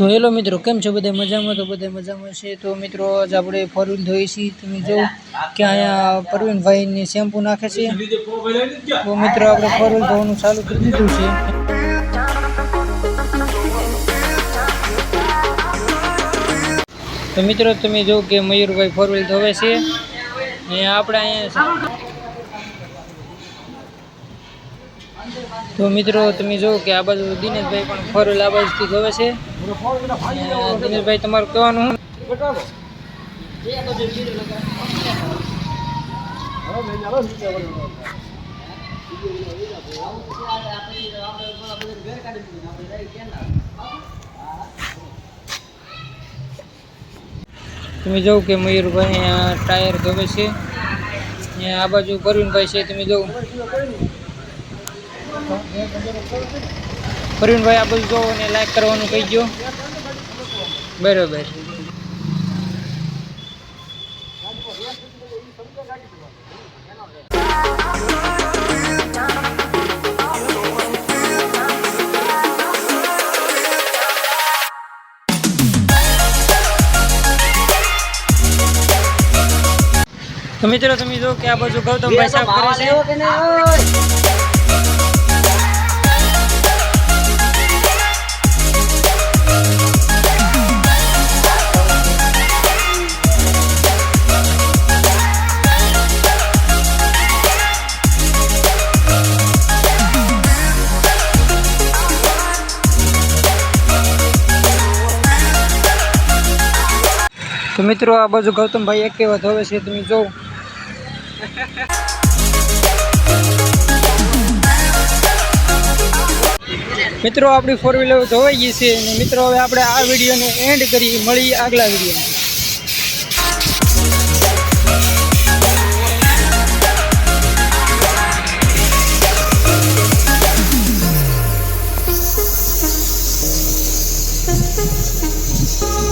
તો હેલો મિત્રો, કેમ છો બધા મજામાં? તો બધા મજામાં છે. તો મિત્રો, આજે આપણે ફોર ધોઈશી. તમે જો કે અહીંયા પરવીનભાઈની શેમ્પુ નાખે છે. તો મિત્રો, આપણે ફોર ધોવાનું ચાલુ કરી દીધું છે. તો મિત્રો, તમે જો કે મયુરભાઈ ફોર વ્હીલ ધોવે છે. ને આપણે અહીંયા તો મિત્રો, તમે જો કે આ બાજુ દિનેશભાઈ પણ ફોર વ્હીલ આ બાજુથી ધોવે છે. દિનેશભાઈ તમારું કહેવાનું? તમે જોવું કે મયુરભાઈ અહીંયા ટાયર ધોવે છે. અહીંયા આ બાજુ પરવીનભાઈ છે તમે જો પરવીનભાઈ આ બધું જોવો ને લાઈક કરવાનું કહી દો બરોબર. તો મિત્રો, તમે જો કે આ બાજુ ગૌતમભાઈ સાફ કરે છે. તો મિત્રો આ બાજુ ગૌતમભાઈ એક એક્ટિવા ધોવે છે, તમે જોવો. મિત્રો, આપણી ફોર વ્હીલર ધોવાઈ ગઈ છે અને મિત્રો, હવે આપણે આ વિડીયોને એન્ડ કરી મળી આગલા વિડીયોમાં. Thank